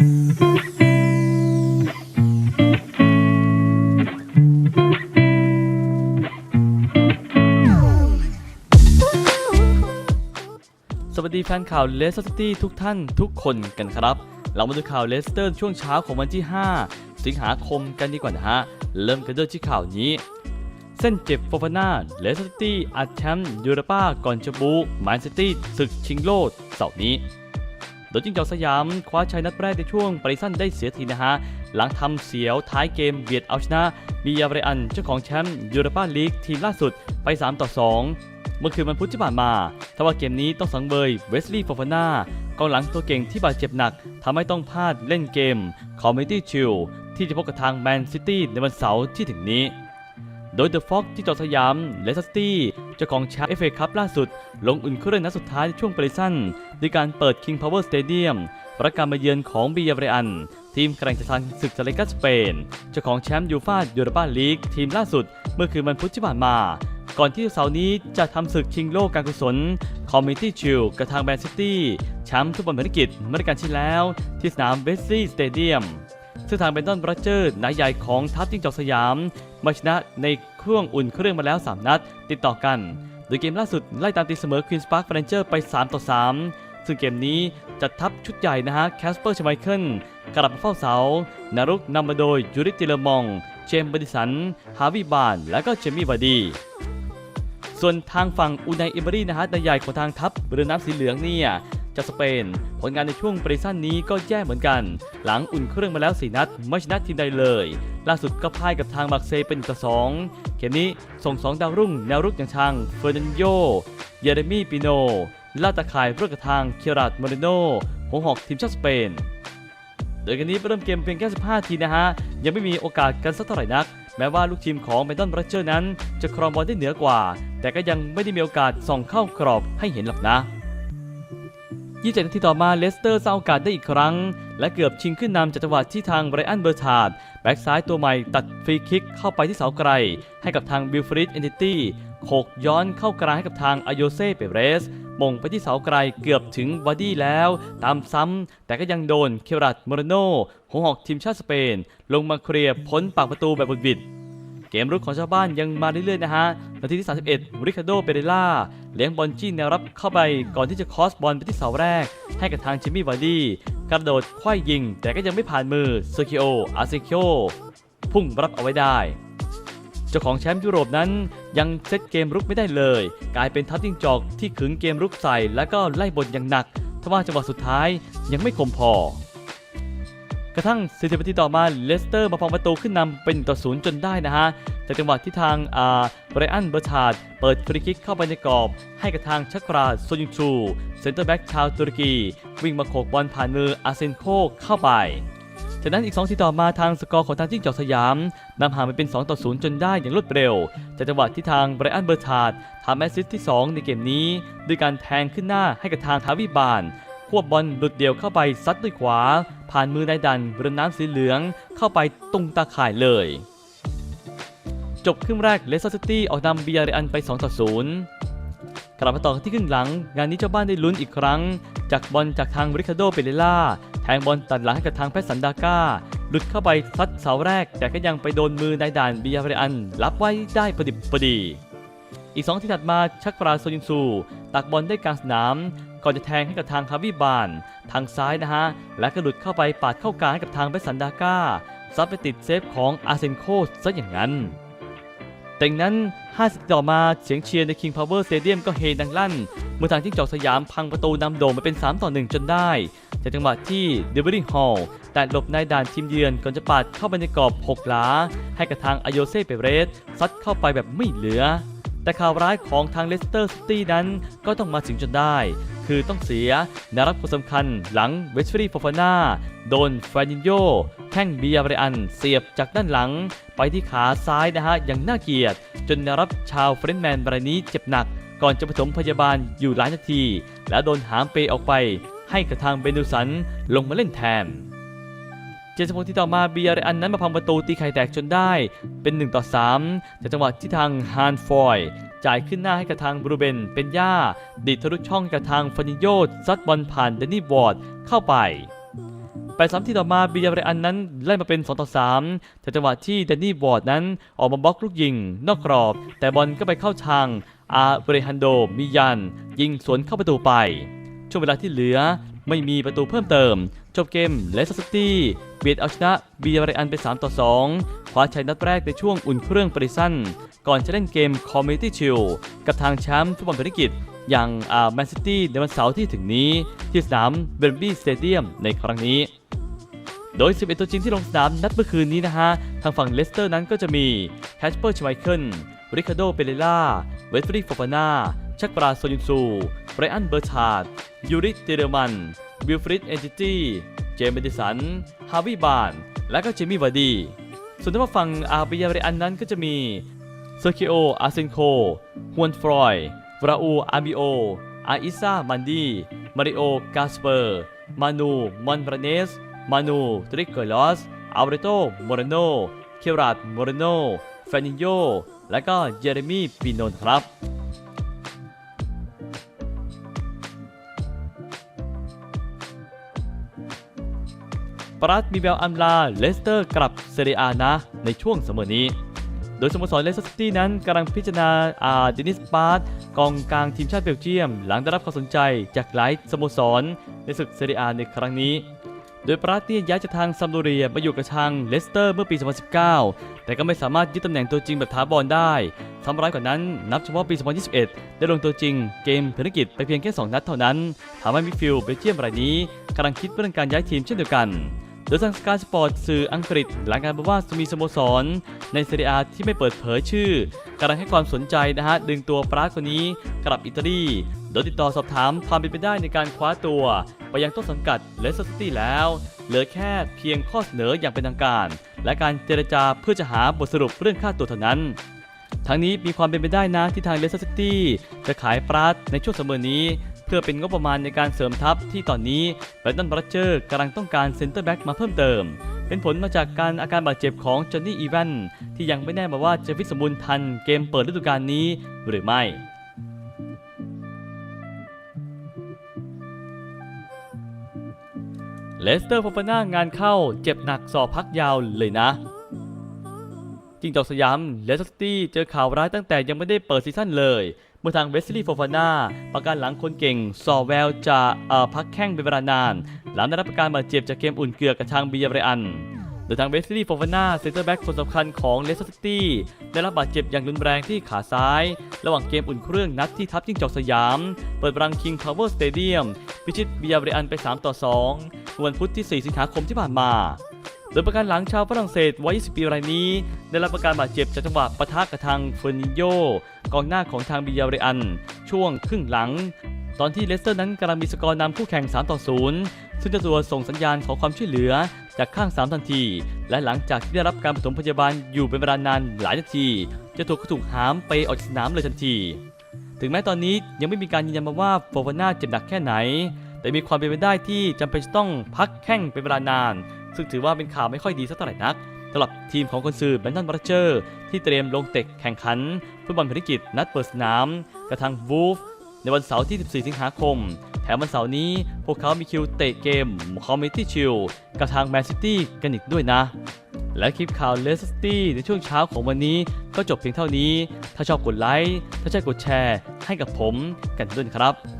สวัสดีแฟนข่าวเลสเตอร์ซิตี้ทุกท่านทุกคนกันครับ เรามาดูข่าวเลสเตอร์ช่วงเช้าของวันที่ 5 สิงหาคมกันดีกว่านะฮะ เริ่มกันด้วยที่ข่าวนี้ เส้นเจ็บโฟฟาน่าเลสเตอร์ซิตี้อัดแชมป์ยูโรป้าก่อนจะบูแมนซิตี้ศึกชิงโลดเสาร์นี้ โดยจิ้งจอกสยามคว้าชัยนัดแรกในช่วงปริสั้นได้เสียทีนะฮะ หลังทำเสียวท้ายเกมเบียดเอาชนะบียาเรอันเจ้าของแชมป์ยูโรปาลีกทีมล่าสุดไป 3 ต่อ 2 เมื่อคืนวันพุธที่ผ่านมาทว่าเกมนี้ต้องสังเวยเวสลีย์ฟอฟานากองหลังตัวเก่งที่บาดเจ็บหนักทำให้ต้องพลาดเล่นเกมคอมมิตี้ชิลที่จะพบกับทางแมนซิตี้ในวันเสาร์ที่ถึงนี้ โดยเดอะฟ็อกที่จอดสยามเลสเตอร์ซิตี้ จ้าของแชมป์เอฟเอคัพล่าสุด ลงอุ่นเครื่องนัดสุดท้ายในช่วงปริสั้นด้วยการเปิด King Power Stadium ประการมาเยือนของบียาเรอัน ทีมแข่งจากทางศึกซาเลกัสเปน เจ้าของแชมป์ยูฟ่ายูโรปาลีกทีมล่าสุด เมื่อคืนวันพุธที่ผ่านมา ก่อนที่เสาร์นี้จะทำศึกชิงโลกการกุศลคอมมิตี้ชิลกับทางแมนซิตี้แชมป์ทุกบอลภารกิจเมื่อกาลที่แล้ว ที่สนามเวสลีย์สเตเดียมซึ่งทางเบนตันบรัเจอร์นายใหญ่ของทัพจิ้งจอกสยามมาชนะใน ช่วงอุ่นเครื่องมาแล้ว 3 นัด ติดต่อกัน โดยเกมล่าสุดไล่ตามตีเสมอควีนสปาร์คเฟรนเจอร์ไป 3 ต่อ 3 ซึ่งเกมนี้จัดทัพชุดใหญ่นะฮะแคสเปอร์ชไมเคิลกลับมาเฝ้าเสา นารุกนำมาโดยยูริติเลมอง เจมส์บดิสัน ฮาวิบาน และก็เจมี่วาดีส่วนทางฝั่งอูไนเอเบอรี่นะฮะนายใหญ่ของทางทัพเรือน้ำสีเหลืองเนี่ย จากสเปน ผลงานในช่วงปริสั้นนี้ก็แย่เหมือนกัน หลังอุ่นเครื่องมาแล้ว 4 นัด ไม่ชนะทีมใดเลย ล่าสุดก็พ่ายกับทางมาร์เซย์เป็นต่อ2เกมนี้ส่ง 2 ดาวรุ่ง แนวรุกอย่างทางเฟอร์นันโย เยเรมีปิโนลาตาคายเพื่อกับทางเคียรัตโมเรโนหัวหอกทีมชาติสเปน โดยกันนี้เริ่มเกมเพียงแค่ 15 ทีนะฮะ ยังไม่มีโอกาสกันสักเท่าไหร่นัก แม้ว่าลูกทีมของเบนตันบรัชเจอร์นั้น จะครองบอลได้เหนือกว่า แต่ก็ยังไม่ได้มีโอกาสส่องเข้ากรอบให้เห็นหรอกนะ 27 นาทีต่อมาเลสเตอร์สร้างโอกาสได้อีกครั้ง และเกือบชิงขึ้นนำจากจังหวะที่ทางไบรอันเบอร์ชาร์ดแบ็กซ้ายตัวใหม่ตัดฟรีคิกเข้าไปที่เสาไกล ให้กับทางบิลฟริดเอนติตี้โขกย้อนเข้ากลางให้กับทางอโยเซ่เปเรสมงไปที่เสาไกลเกือบถึงบอดี้แล้ว ตามซ้ำ แต่ก็ยังโดนเครัตโมรโนหัวหอกทีมชาติสเปน ลงมาเคลียร์พ้นปากประตูแบบบุดบิด เกมรุกของชาวบ้านยังมาเรื่อยๆนะฮะ นาทีที่ 31 ริคาโด เปเรล่า เลี้ยงบอลจี้แนวรับเข้าไปก่อนที่จะคอสบอลไปที่เสาแรก ให้กับทางจิมมี่วาร์ดี้กระโดดคว้ายยิง แต่ก็ยังไม่ผ่านมือเซอร์คิโอ อาเซคิโอ พุ่งรับเอาไว้ได้ เจ้าของแชมป์ยุโรปนั้นยังเซตเกมรุกไม่ได้เลย กลายเป็นทัพจิ้งจอกที่ขึงเกมรุกใส่ แล้วก็ไล่บนอย่างหนักทว่าจังหวะสุดท้ายยังไม่คมพอ กระทั่ง40นาทีต่อมาเลสเตอร์มาพังประตูขึ้นนำเป็นต่อ0จนได้นะฮะจากจังหวะที่ทางอาไบรอันเบอร์ชาร์ดเปิดฟรีคิกเข้าไปในกรอบ ให้กับทางชักราโซยิงชูเซนเตอร์แบ็กชาวตุรกี วิ่งมาโขกบอลผ่านมืออาเซนโคเข้าไปจากนั้นอีก2ทีต่อมาทางสกอร์ของทางจิ้งจอกสยามนำห่างไปเป็น 2 ต่อ 0 จนได้อย่างรวดเร็ว จากจังหวะที่ทางไบรอันเบอร์ชาร์ดทำแอสซิสต์ที่ 2 ในเกมนี้ ด้วยการแทงขึ้นหน้าให้กับทางทาวิบาน ควบบอลหลุดเดี่ยวเข้าไปซัดด้วยขวา ผ่านมือนายดันเรือน้ำสีเหลืองเข้าไปตรงตาข่ายเลย จบครึ่งแรกเลสเตอร์ซิตี้ออกนำบียาเรอันไป2ต่อ0กลับมาต่อที่ครึ่งหลัง งานนี้เจ้าบ้านได้ลุ้นอีกครั้ง จากบอลจากทางริคาโดเปเรล่าแทงบอลตัดหลังให้กับทางแพทสันดาก้าหลุดเข้าไปซัดเสาแรก แต่ก็ยังไปโดนมือนายด่านบียาเรอันรับไว้ได้ประดิบประดีอีก2ที่ถัดมาชักปราโซยินซู ตักบอลได้กลางสนาม ก่อนจะแทงให้กับทางคาวิบาน ทางซ้ายนะฮะ และก็หลุดเข้าไปปาดเข้ากลางให้กับทางเบสันดาก้าซัดไปติดเซฟของอาเซนโคซะอย่างนั้นแต่งนั้น 50 ต่อมาเสียงเชียร์ใน King Power Stadium ก็เฮดังลั่น เมื่อทางจิ้งจอกสยามพังประตูนำโด่งมาเป็น 3 ต่อ 1 จนได้จากจังหวะที่เดวิลิงฮอลแต่หลบนายด่านทีมเยือนก่อนจะปาดเข้าไปในกรอบ 6 หลา ให้กับทางอโยเซ่เปเรสซัดเข้าไปแบบไม่เหลือ แต่ข่าวร้ายของทางเลสเตอร์ซิตี้นั้นก็ต้องมาถึงจนได้ คือต้องเสียนารับคนสำคัญหลังเวสฟรีโฟฟาน่าโดนฟานินโยแข้งเบียร์เรอันเสียบจากด้านหลัง ไปที่ขาซ้ายนะฮะอย่างน่าเกลียด จนนารับชาวเฟรนช์แมนรายนี้เจ็บหนัก ก่อนจะปฐมพยาบาลอยู่หลายนาที และโดนหามเปออกไป ให้กับทางเบนูสันลงมาเล่นแทนเจสิบหกที่ต่อมาเบียร์อันนั้นมาพังประตูตีไข่แตกจนได้เป็น1ต่อ3จากจังหวะที่ทางฮานฟอย จ่ายขึ้นหน้าให้กับทางบรูเบนเป็นย่าดีดทะลุช่องกับทางฟานิโยซัดบอลผ่านเดนนี่วอร์ดเข้าไปไปซ้ำที่ต่อมาบิยาเรอันนั้นไล่มาเป็น 2 ต่อ3แต่จังหวะที่แดนนี่วอร์ดนั้นออกมาบล็อกลูกยิง นอกกรอบ แต่บอลก็ไปเข้าทางอาเบรฮันโดมิยัน ยิงสวนเข้าประตูไป ช่วงเวลาที่เหลือไม่มีประตูเพิ่มเติม บเกมเลสเตอร์ซิตี้เบียดเอาชนะบิยาเรอันไป 3 ต่อ 2 คว้าชัยนัดแรกในช่วงอุ่นเครื่องปริสันก่อนจะเล่นเกมคอมมิตี้ชิลกับทางแชมป์ฟุตบอลภารกิจอย่างอาแมนซิตี้ในวันเสาร์ที่ถึงนี้ ที่สนามเบรนบี้สเตเดียมในครั้งนี้ โดย 11 ตัวจริงที่ลงสนามนัดเมื่อคืนนี้นะฮะ ทางฝั่งเลสเตอร์นั้นก็จะมีแคชเปอร์ชไมเคิลริคาโดเปเรล่า เวสฟรีโฟฟานาชักปราโซยุนซูไบรอันเบอร์ชาร์ดยูริเตเดอร์มัน วิลฟริดเอนจิตี้ เจมส์เบดิสัน ฮาวิบาน และก็เจมี่วาดี ส่วนทางฝั่งอาร์บิยาเรอันนั้นก็จะมีเซอร์คิโอ อาเซนโค ฮวนฟรอยวราอู อาร์บิโอ อาอิซามันดี มาริโอ กาสเปอร์ มานู มอนบรเนส มานู ตริกเกอร์ลอสอัลเรโตโมเรโน เคราดโมเรโนเฟนิโย และก็เยเรมีปิโนนครับ ปรัตมีแววอำลาเลสเตอร์กลับเซเรียนะในช่วงเสมอนี้ โดยสโมสรเลสเตอร์ซิตี้นั้นกำลังพิจารณาอาเดนิสปาร์ตกองกลางทีมชาติเบลเยียม หลังได้รับความสนใจจากหลายสโมสรในศึกเซเรียในครั้งนี้ โดยปราตเนี่ยย้ายจากทางซัมโดเรียมาอยู่กับทางเลสเตอร์เมื่อปี 2019 แต่ก็ไม่สามารถยึดตำแหน่งตัวจริงแบบถาวรได้ทำร้ายกว่านั้นนับเฉพาะปี 2021 ได้ลงตัวจริงเกมภารกิจไปเพียงแค่ 2 นัดเท่านั้นทำให้มิดฟิลด์เบลเยียมรายนี้กำลังคิดเรื่องการย้ายทีมเช่นเดียวกัน โดยทางสกายสปอร์ตสื่ออังกฤษรายงานมาว่ามีสโมสร ในเซเรียที่ไม่เปิดเผยชื่อกำลังให้ความสนใจนะฮะ ดึงตัวปรากคนนี้กลับอิตาลี โดยติดต่อสอบถามความเป็นไปได้ในการคว้าตัว ไปยังต้นสังกัดเลสเตอร์ซิตี้แล้ว เหลือแค่เพียงข้อเสนออย่างเป็นทางการ และการเจรจาเพื่อจะหาบทสรุปเรื่องค่าตัวเท่านั้นทั้งนี้มีความเป็นไปได้นะที่ทางเลสเตอร์ซิตี้จะขายปราดในช่วงเสมอนี้ พื่อเป็นงบประมาณในการเสริมทัพที่ตอนนี้ไบรตันบรัชเจอร์กำลังต้องการเซนเตอร์แบ็กมาเพิ่มเติม เป็นผลมาจากการอาการบาดเจ็บของจอห์นนี่อีแวนที่ยังไม่แน่มาว่าจะฟิตสมบูรณ์ทันเกมเปิดฤดูกาลนี้หรือไม่เลสเตอร์โฟฟาน่างานเข้าเจ็บหนักสอบพักยาวเลยนะ จริงจอกสยามเลสเตอร์ซิตี้เจอข่าวร้ายตั้งแต่ยังไม่ได้เปิดซีซั่นเลย เมื่อทางเวสลีย์โฟฟาน่าประกันหลังคนเก่งสอแววจะพักแข้งเป็นเวลานาน หลังได้รับการบาดเจ็บจากเกมอุ่นเกลือกับทางบียาเรอันโดยทางเวสลีย์โฟฟาน่าเซนเตอร์แบ็กคนสำคัญของเลสเตอร์ซิตี้ได้รับบาดเจ็บอย่างรุนแรงที่ขาซ้าย ระหว่างเกมอุ่นเครื่องนัดที่ทับจิ้งจอกสยาม เปิดรังคิงพาวเวอร์สเตเดียมพิชิตบียาเรอันไป 3 ต่อ 2 วันพุธที่ 4 สิงหาคมที่ผ่านมาโดยประกันหลังชาวฝรั่งเศสวัย 20 ปีรายนี้ ได้รับประการบาดเจ็บจากจังหวะปะทะกับทางเฟอร์นิโย กองหน้าของทางบิยาเรอัน ช่วงครึ่งหลัง ตอนที่เลสเตอร์นั้นกำลังมีสกอร์นำคู่แข่ง 3 ต่อ 0 ซึ่งเจ้าตัวส่งสัญญาณขอความช่วยเหลือจากข้าง 3 ทันที และหลังจากที่ได้รับการปฐมพยาบาลอยู่เป็นเวลานานหลายนาที เจ้าตัวก็ถูกหามไปออกจากสนามเลยทันที ถึงแม้ตอนนี้ยังไม่มีการยืนยันมาว่าโฟฟาน่าเจ็บหนักแค่ไหน แต่มีความเป็นไปได้ที่จำเป็นจะต้องพักแข้งเป็นเวลานาน ซึ่งถือว่าเป็นข่าวไม่ค่อยดีสักเท่าไหร่นักสำหรับทีมของคนซื้อแบนตันบรัชเจอร์ ที่เตรียมลงเตะแข่งขันฟุตบอลภารกิจนัดเปิดสนามกับทางวูฟในวันเสาร์ที่ 14 สิงหาคม แถมวันเสาร์นี้พวกเขามีคิวเตะเกมคอมมิตี้ชิลกับทางแมนซิตี้กันอีกด้วยนะ และคลิปข่าวเลสสตี้ในช่วงเช้าของวันนี้ก็จบเพียงเท่านี้ ถ้าชอบกดไลค์ ถ้าใช่กดแชร์ ให้กับผมกันด้วยครับ